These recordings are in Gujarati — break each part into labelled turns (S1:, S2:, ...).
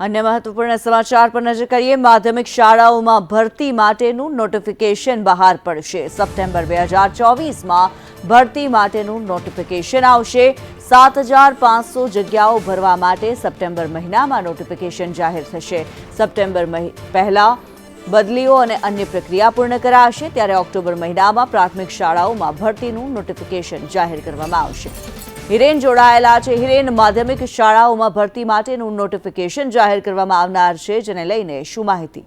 S1: અન્ય મહત્વપૂર્ણ સમાચાર પર નજર કરીએ. માધ્યમિક શાળાઓમાં ભરતી માટેનું નોટિફિકેશન બહાર પડશે. સપ્ટેમ્બર બે હજાર ચોવીસમાં ભરતી માટેનું નોટિફિકેશન આવશે. સાત હજાર પાંચસો જગ્યાઓ ભરવા માટે સપ્ટેમ્બર મહિનામાં નોટિફિકેશન જાહેર થશે. સપ્ટેમ્બર પહેલા બદલીઓ અને અન્ય પ્રક્રિયા પૂર્ણ કરાશે. ત્યારે ઓક્ટોબર મહિનામાં પ્રાથમિક શાળાઓમાં ભરતીનું નોટિફિકેશન જાહેર કરવામાં આવશે. હિરેન જોડાયેલા છે. હિરેન, માધ્યમિક શાળાઓમાં ભરતી માટેનું નોટિફિકેશન જાહેર કરવામાં આવનાર છે, જેને લઈને શું માહિતી?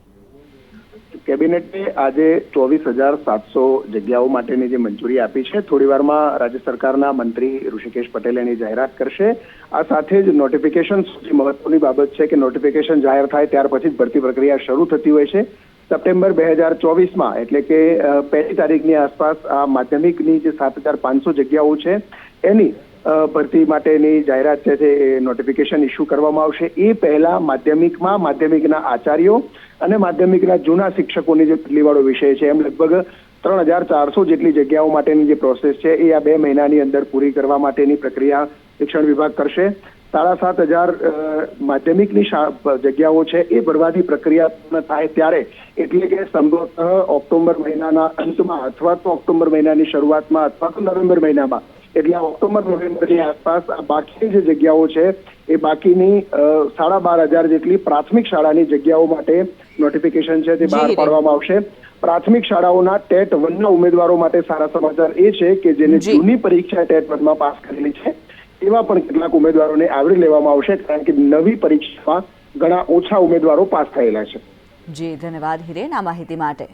S2: કેબિનેટે આજે ચોવીસ હજાર સાતસો જગ્યાઓ માટેની જે મંજૂરી આપી છે, થોડીવારમાં રાજ્ય સરકારના મંત્રી ઋષિકેશ પટેલ એની જાહેરાત કરશે. આ સાથે જ નોટિફિકેશન સૌથી મહત્વની બાબત છે કે નોટિફિકેશન જાહેર થાય ત્યાર પછી જ ભરતી પ્રક્રિયા શરૂ થતી હોય છે. સપ્ટેમ્બર બે હજાર ચોવીસમાં, એટલે કે પહેલી તારીખની આસપાસ આ માધ્યમિકની જે સાત હજાર પાંચસો જગ્યાઓ છે, એની ભરતી માટેની જાહેરાત છે તે નોટિફિકેશન ઇસ્યુ કરવામાં આવશે. એ પહેલા માધ્યમિકમાં માધ્યમિકના આચાર્યો અને માધ્યમિકના જૂના શિક્ષકોની જે બદલીવાળો વિષય છે, એમ લગભગ ત્રણ હજાર ચારસો જેટલી જગ્યાઓ માટેની જે પ્રોસેસ છે, એ આ બે મહિનાની અંદર પૂરી કરવા માટેની પ્રક્રિયા શિક્ષણ વિભાગ કરશે. સાડા સાત હજાર માધ્યમિકની જગ્યાઓ છે, એ ભરવાની પ્રક્રિયા પૂર્ણ થાય ત્યારે, એટલે કે સંભવતઃ ઓક્ટોબર મહિનાના અંતમાં અથવા તો ઓક્ટોબર મહિનાની શરૂઆતમાં અથવા તો નવેમ્બર મહિનામાં એટલે આ ઓક્ટોબર નવેમ્બરની આસપાસ આ બાકીની જે જગ્યાઓ છે એ બાકીની સાડા બાર હજાર જેટલી પ્રાથમિક શાળાની જગ્યાઓ માટે નોટિફિકેશન છે તે બહાર પાડવામાં આવશે. પ્રાથમિક શાળાઓના ટેટ વનના ઉમેદવારો માટે સારા સમાચાર એ છે કે જેને જૂની પરીક્ષા ટેટ વનમાં પાસ કરેલી છે એવા પણ કેટલાક ઉમેદવારોને આવરી લેવામાં આવશે કારણ કે નવી પરીક્ષામાં ઘણા ઓછા ઉમેદવારો પાસ થયેલા છે.
S1: જી ધન્યવાદ હિરેન આ માહિતી માટે.